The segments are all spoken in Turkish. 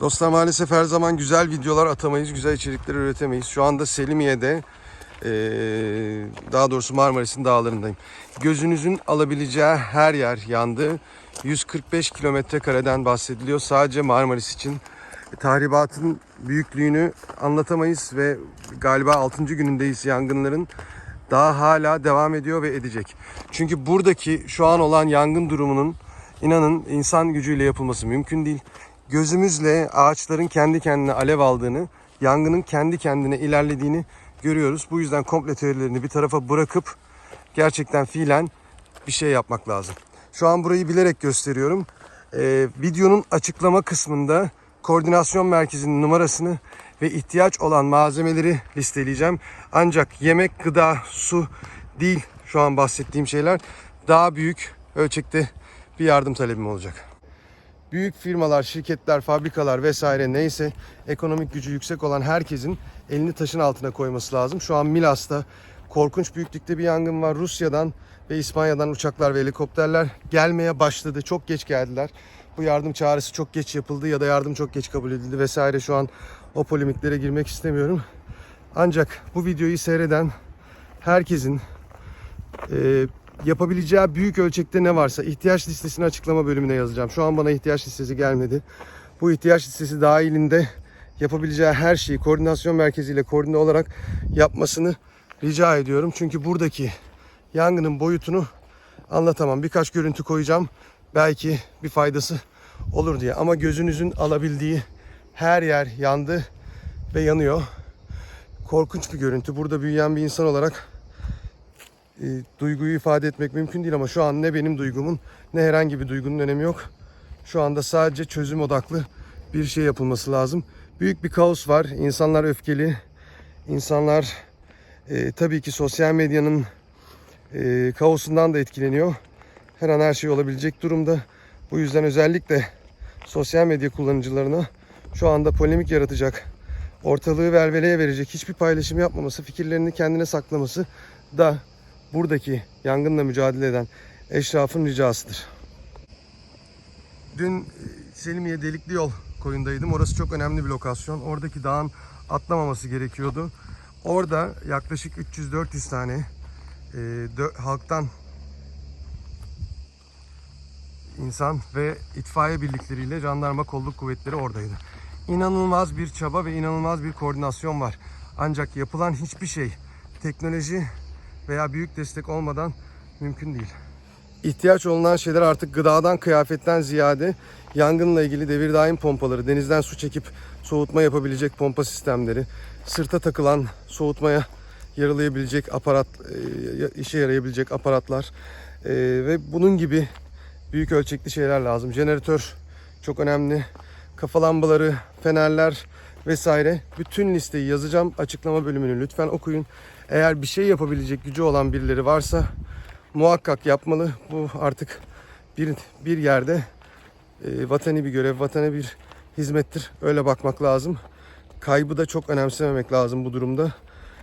Dostlar maalesef her zaman güzel videolar atamayız, güzel içerikler üretemeyiz. Şu anda Selimiye'de, daha doğrusu Marmaris'in dağlarındayım. Gözünüzün alabileceği her yer yandı. 145 kilometre kareden bahsediliyor sadece Marmaris için. Tahribatın büyüklüğünü anlatamayız ve galiba 6. günündeyiz yangınların. Daha hala devam ediyor ve edecek. Çünkü buradaki şu an olan yangın durumunun inanın insan gücüyle yapılması mümkün değil. Gözümüzle ağaçların kendi kendine alev aldığını, yangının kendi kendine ilerlediğini görüyoruz. Bu yüzden komple teorilerini bir tarafa bırakıp gerçekten fiilen bir şey yapmak lazım. Şu an burayı bilerek gösteriyorum. Ee, videonun açıklama kısmında koordinasyon merkezinin numarasını ve ihtiyaç olan malzemeleri listeleyeceğim. Ancak yemek, gıda, su değil şu an bahsettiğim şeyler daha büyük ölçekte bir yardım talebim olacak. Büyük firmalar, şirketler, fabrikalar vesaire neyse ekonomik gücü yüksek olan herkesin elini taşın altına koyması lazım. Şu an Milas'ta korkunç büyüklükte bir yangın var. Rusya'dan ve İspanya'dan uçaklar ve helikopterler gelmeye başladı. Çok geç geldiler. Bu yardım çağrısı çok geç yapıldı ya da yardım çok geç kabul edildi vesaire. Şu an o polemiklere girmek istemiyorum. Ancak bu videoyu seyreden herkesin e, yapabileceği büyük ölçekte ne varsa ihtiyaç listesini açıklama bölümüne yazacağım. Şu an bana ihtiyaç listesi gelmedi. Bu ihtiyaç listesi dahilinde yapabileceği her şeyi koordinasyon merkeziyle koordine olarak yapmasını rica ediyorum. Çünkü buradaki yangının boyutunu anlatamam. Birkaç görüntü koyacağım. Belki bir faydası olur diye. Ama gözünüzün alabildiği her yer yandı ve yanıyor. Korkunç bir görüntü. Burada büyüyen bir insan olarak e, duyguyu ifade etmek mümkün değil ama şu an ne benim duygumun ne herhangi bir duygunun önemi yok. Şu anda sadece çözüm odaklı bir şey yapılması lazım. Büyük bir kaos var. İnsanlar öfkeli. İnsanlar e, tabii ki sosyal medyanın e, kaosundan da etkileniyor. Her an her şey olabilecek durumda. Bu yüzden özellikle sosyal medya kullanıcılarına şu anda polemik yaratacak, ortalığı velveleye verecek hiçbir paylaşım yapmaması, fikirlerini kendine saklaması da buradaki yangınla mücadele eden eşrafın ricasıdır. Dün e, Selimiye Delikli Yol koyundaydım. Orası çok önemli bir lokasyon. Oradaki dağın atlamaması gerekiyordu. Orada yaklaşık 300-400 tane e, halktan insan ve itfaiye birlikleriyle jandarma kolluk kuvvetleri oradaydı. İnanılmaz bir çaba ve inanılmaz bir koordinasyon var. Ancak yapılan hiçbir şey teknoloji veya büyük destek olmadan mümkün değil. İhtiyaç olunan şeyler artık gıdadan, kıyafetten ziyade yangınla ilgili devir daim pompaları, denizden su çekip soğutma yapabilecek pompa sistemleri, sırta takılan soğutmaya yaralayabilecek aparat, e, işe yarayabilecek aparatlar e, ve bunun gibi büyük ölçekli şeyler lazım. Jeneratör çok önemli. Kafa lambaları, fenerler vesaire. Bütün listeyi yazacağım. Açıklama bölümünü lütfen okuyun. Eğer bir şey yapabilecek gücü olan birileri varsa muhakkak yapmalı. Bu artık bir, bir yerde e, vatani bir görev, vatana bir hizmettir. Öyle bakmak lazım. Kaybı da çok önemsememek lazım bu durumda.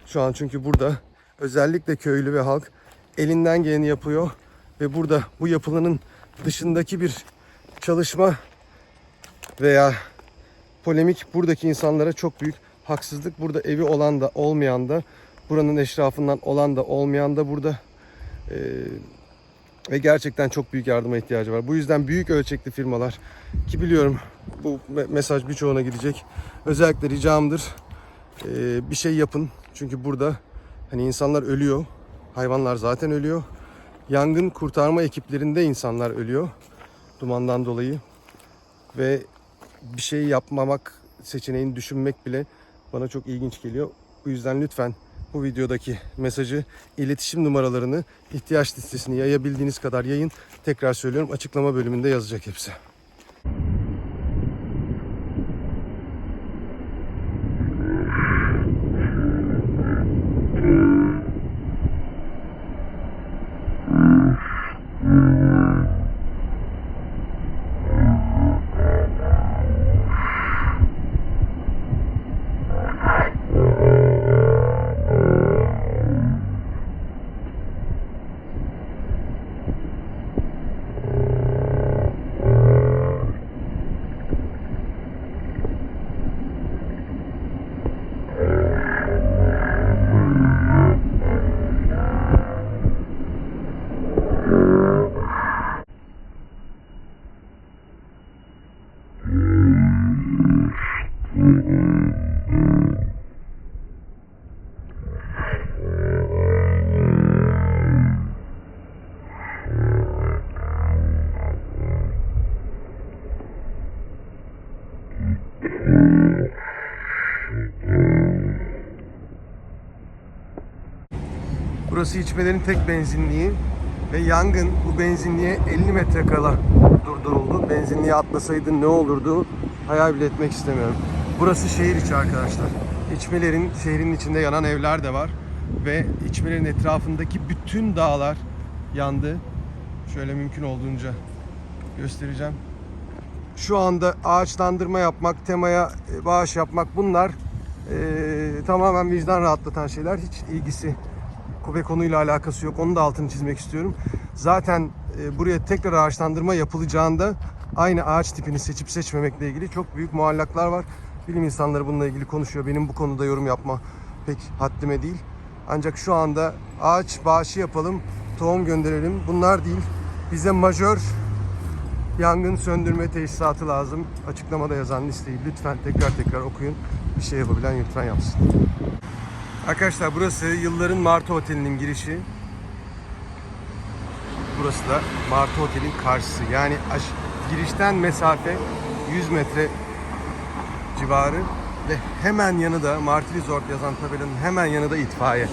Şu an çünkü burada özellikle köylü ve halk elinden geleni yapıyor ve burada bu yapılanın dışındaki bir çalışma veya polemik buradaki insanlara çok büyük haksızlık. Burada evi olan da olmayan da buranın eşrafından olan da olmayan da burada Ee, ve gerçekten çok büyük yardıma ihtiyacı var. Bu yüzden büyük ölçekli firmalar ki biliyorum bu me- mesaj birçoğuna gidecek. Özellikle ricamdır ee, bir şey yapın. Çünkü burada hani insanlar ölüyor. Hayvanlar zaten ölüyor. Yangın kurtarma ekiplerinde insanlar ölüyor dumandan dolayı ve bir şey yapmamak seçeneğini düşünmek bile bana çok ilginç geliyor. Bu yüzden lütfen bu videodaki mesajı, iletişim numaralarını, ihtiyaç listesini yayabildiğiniz kadar yayın. Tekrar söylüyorum açıklama bölümünde yazacak hepsi. Burası içmelerin tek benzinliği ve yangın bu benzinliğe 50 metre kala durduruldu. Benzinliğe atlasaydın ne olurdu hayal bile etmek istemiyorum. Burası şehir içi arkadaşlar. İçmelerin şehrin içinde yanan evler de var ve içmelerin etrafındaki bütün dağlar yandı. Şöyle mümkün olduğunca göstereceğim. Şu anda ağaçlandırma yapmak, temaya e, bağış yapmak bunlar e, tamamen vicdan rahatlatan şeyler. Hiç ilgisi ve konuyla alakası yok. Onun da altını çizmek istiyorum. Zaten e, buraya tekrar ağaçlandırma yapılacağında aynı ağaç tipini seçip seçmemekle ilgili çok büyük muallaklar var. Bilim insanları bununla ilgili konuşuyor. Benim bu konuda yorum yapma pek haddime değil. Ancak şu anda ağaç bağışı yapalım, tohum gönderelim. Bunlar değil. Bize majör yangın söndürme tesisatı lazım. Açıklamada yazan listeyi lütfen tekrar tekrar okuyun. Bir şey yapabilen lütfen yapsın. Arkadaşlar burası yılların Martı Oteli'nin girişi. Burası da Martı Otel'in karşısı. Yani girişten mesafe 100 metre civarı ve hemen yanı da Martı Resort yazan tabelanın hemen yanı da itfaiye.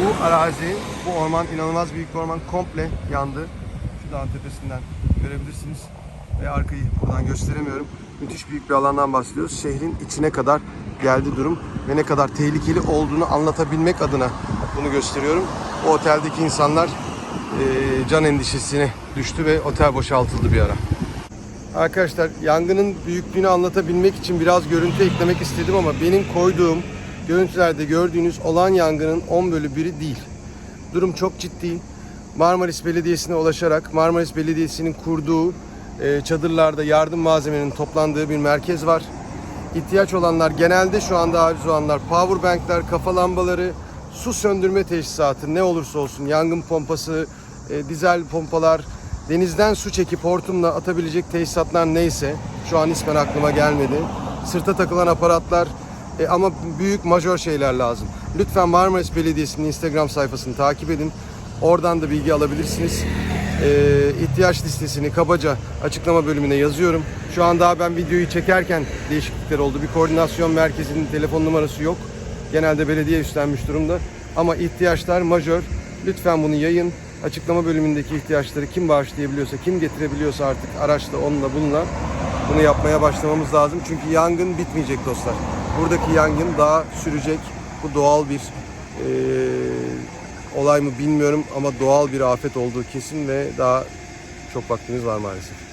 Bu arazi, bu orman inanılmaz büyük bir orman komple yandı. Şu dağın tepesinden görebilirsiniz. Ve arkayı buradan gösteremiyorum. Müthiş büyük bir alandan bahsediyoruz. Şehrin içine kadar geldi durum ve ne kadar tehlikeli olduğunu anlatabilmek adına bunu gösteriyorum. O oteldeki insanlar eee, can endişesine düştü ve otel boşaltıldı bir ara. Arkadaşlar yangının büyüklüğünü anlatabilmek için biraz görüntü eklemek istedim ama benim koyduğum görüntülerde gördüğünüz olan yangının 10 bölü 1'i değil. Durum çok ciddi. Marmaris Belediyesi'ne ulaşarak Marmaris Belediyesi'nin kurduğu e, çadırlarda yardım malzemenin toplandığı bir merkez var. İhtiyaç olanlar genelde şu anda aciz olanlar power bankler, kafa lambaları, su söndürme teçhizatı ne olursa olsun yangın pompası, e, dizel pompalar, denizden su çekip hortumla atabilecek tesisatlar neyse şu an ismen aklıma gelmedi. Sırta takılan aparatlar e, ama büyük majör şeyler lazım. Lütfen Marmaris Belediyesi'nin Instagram sayfasını takip edin. Oradan da bilgi alabilirsiniz. E, ihtiyaç listesini kabaca açıklama bölümüne yazıyorum. Şu an daha ben videoyu çekerken değişiklikler oldu. Bir koordinasyon merkezinin telefon numarası yok. Genelde belediye üstlenmiş durumda. Ama ihtiyaçlar majör. Lütfen bunu yayın. Açıklama bölümündeki ihtiyaçları kim bağışlayabiliyorsa, kim getirebiliyorsa artık araçla onunla bununla bunu yapmaya başlamamız lazım. Çünkü yangın bitmeyecek dostlar. Buradaki yangın daha sürecek. Bu doğal bir eee, olay mı bilmiyorum ama doğal bir afet olduğu kesin ve daha çok vaktimiz var maalesef.